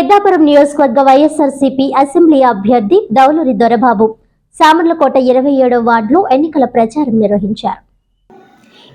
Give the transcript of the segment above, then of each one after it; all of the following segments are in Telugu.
పెద్దాపురం నియోజకవర్గ వైఎస్ఆర్సీపీ అసెంబ్లీ అభ్యర్థి దౌలూరి దొరబాబు. సామర్లకోట ఇరవై ఏడో వార్డులో ఎన్నికల ప్రచారం నిర్వహించారు.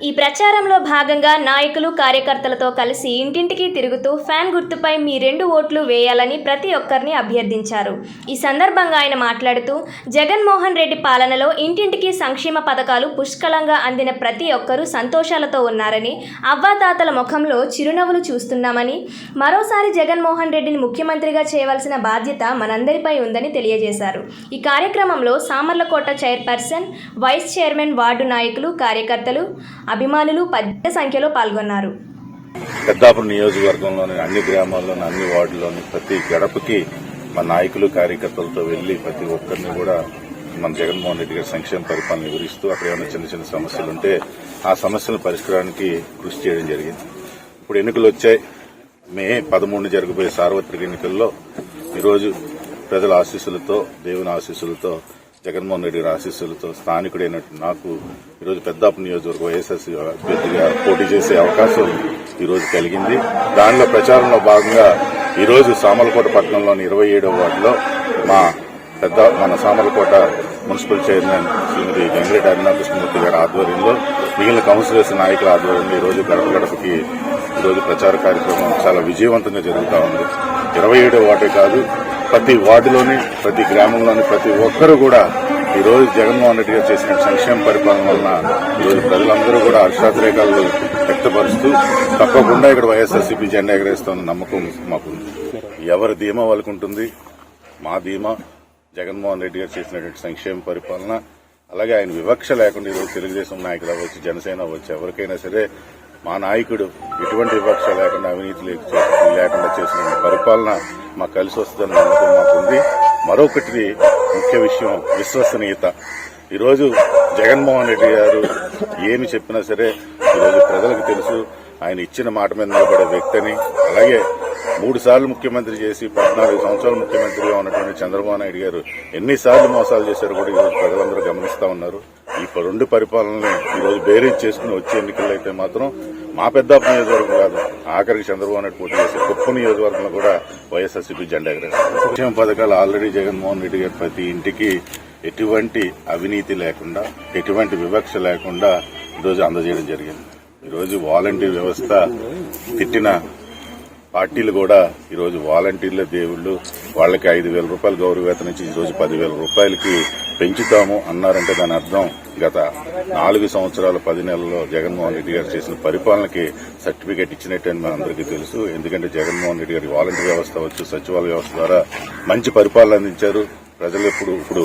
ఈ ప్రచారంలో భాగంగా నాయకులు కార్యకర్తలతో కలిసి ఇంటింటికి తిరుగుతూ ఫ్యాన్ గుర్తుపై మీ రెండు ఓట్లు వేయాలని ప్రతి ఒక్కరిని అభ్యర్థించారు. ఈ సందర్భంగా ఆయన మాట్లాడుతూ జగన్మోహన్ రెడ్డి పాలనలో ఇంటింటికి సంక్షేమ పథకాలు పుష్కలంగా అందిన ప్రతి ఒక్కరూ సంతోషాలతో ఉన్నారని అవ్వాతాతల ముఖంలో చిరునవ్వులు చూస్తున్నామని మరోసారి జగన్మోహన్ రెడ్డిని ముఖ్యమంత్రిగా చేయవలసిన బాధ్యత మనందరిపై ఉందని తెలియజేశారు. ఈ కార్యక్రమంలో Samarlakota chairperson vice chairman ward నాయకులు కార్యకర్తలు అభిమానులు పెద్ద సంఖ్యలో పాల్గొన్నారు. పెద్దాపురం నియోజకవర్గంలోని అన్ని గ్రామాల్లోని అన్ని వార్డుల్లోని ప్రతి గడపకి మన నాయకులు కార్యకర్తలతో వెళ్ళి ప్రతి ఒక్కరిని కూడా మన జగన్మోహన్ రెడ్డి గారి సంక్షేమ పరిపాలన వివరిస్తూ అక్కడ ఏమైనా చిన్న చిన్న సమస్యలు ఉంటే ఆ సమస్యల పరిష్కారానికి కృషి చేయడం జరిగింది. ఇప్పుడు ఎన్నికలు వచ్చాయి. మే పదమూడు జరగబోయే సార్వత్రిక ఎన్నికల్లో ఈరోజు ప్రజల ఆశీస్సులతో దేవుని ఆశీస్సులతో జగన్మోహన్ రెడ్డి గారి ఆశీస్సులతో స్థానికుడైనట్టు నాకు ఈరోజు పెద్దాపు నియోజకవర్గ వైఎస్ఎస్ అభ్యర్థిగా పోటీ చేసే అవకాశం ఈరోజు కలిగింది. దానిలో ప్రచారంలో భాగంగా ఈరోజు సామలకోట పట్టణంలోని ఇరవై ఏడవ వార్డులో మా పెద్ద మన సామలకోట మున్సిపల్ చైర్మన్ శ్రీమతి వెంకట అరుణాకృష్ణమూర్తి గారి ఆధ్వర్యంలో మిగిలిన కౌన్సిలర్స్ నాయకుల ఆధ్వర్యంలో ఈరోజు గడప గడపకి ఈరోజు ప్రచార కార్యక్రమం చాలా విజయవంతంగా జరుగుతూ ఉంది. ఇరవై ఏడో వార్డే కాదు ప్రతి వార్డులోని ప్రతి గ్రామంలోని ప్రతి ఒక్కరూ కూడా ఈరోజు జగన్మోహన్ రెడ్డి గారు చేసిన సంక్షేమ పరిపాలన వలన ఈరోజు ప్రజలందరూ కూడా హర్షాతిరేకాలు వ్యక్తపరుస్తూ తప్పకుండా ఇక్కడ వైఎస్ఆర్సీపీ జెండా ఎగరేస్తున్న నమ్మకం మాకుంది ఎవరి ధీమా వాళ్ళకుంటుంది మా ధీమా జగన్మోహన్ రెడ్డి గారు చేసినటువంటి సంక్షేమ పరిపాలన. అలాగే ఆయన వివక్ష లేకుండా ఈరోజు తెలుగుదేశం నాయకులు అవ్వచ్చు జనసేన అవ్వచ్చు ఎవరికైనా సరే మా నాయకుడు ఎటువంటి వివక్ష లేకుండా అవినీతి లేకుండా చేసిన పరిపాలన మాకు కలిసి వస్తుందని నమ్మకం మాకుంది. మరొకటి ముఖ్య విషయం విశ్వసనీయత. ఈరోజు జగన్మోహన్ రెడ్డి గారు ఏమి చెప్పినా సరే ఈరోజు ప్రజలకు తెలుసు. ఆయన ఇచ్చిన మాట మీద నిలబడే వ్యక్తిని అలాగే మూడు సార్లు ముఖ్యమంత్రి చేసి పద్నాలుగు సంవత్సరాలు ముఖ్యమంత్రిగా ఉన్నటువంటి చంద్రబాబు నాయుడు గారు ఎన్నిసార్లు మోసాలు చేశారు కూడా ఈరోజు ప్రజలందరూ గమనిస్తా ఉన్నారు. ఈ రెండు పరిపాలనని ఈరోజు బేరీజ్ చేసుకుని వచ్చే ఎన్నికల్లో అయితే మాత్రం మా పెద్దాపు నియోజకవర్గం కాదు ఆఖరికి చంద్రబాబు నాయుడు పోటీ చేసే కుప్ప నియోజకవర్గంలో కూడా వైఎస్ఆర్సీపీ జెండా ఎగరేస్తారు సంక్షేమ పథకాలు ఆల్రెడీ జగన్మోహన్ రెడ్డి గారు ప్రతి ఇంటికి ఎటువంటి అవినీతి లేకుండా ఎటువంటి వివక్ష లేకుండా ఈరోజు అందజేయడం జరిగింది. ఈరోజు వాలంటీర్ వ్యవస్థ తిట్టిన పార్టీలు కూడా ఈరోజు వాలంటీర్ల దేవుళ్ళు. వాళ్ళకి ఐదు వేల రూపాయలు గౌరవేతన నుంచి ఈరోజు పదివేల రూపాయలకి పెంచుతాము అన్నారంటే దాని అర్థం గత నాలుగు సంవత్సరాల పది నెలల్లో జగన్మోహన్ రెడ్డి గారు చేసిన పరిపాలనకి సర్టిఫికేట్ ఇచ్చినట్టు అని మనందరికీ తెలుసు. ఎందుకంటే జగన్మోహన్ రెడ్డి గారి వాలంటీర్ వ్యవస్థ వచ్చు సచివాలయ వ్యవస్థ ద్వారా మంచి పరిపాలన అందించారు. ప్రజలు ఎప్పుడు ఇప్పుడు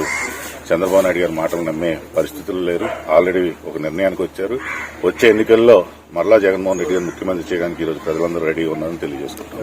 చంద్రబాబు నాయుడు గారి మాటలు నమ్మే పరిస్థితులు లేరు. ఆల్రెడీ ఒక నిర్ణయానికి వచ్చారు. వచ్చే ఎన్నికల్లో మరలా జగన్మోహన్ రెడ్డి గారు ముఖ్యమంత్రి చేయడానికి ఈరోజు ప్రజలందరూ రెడీగా ఉన్నారని తెలియజేసుకుంటారు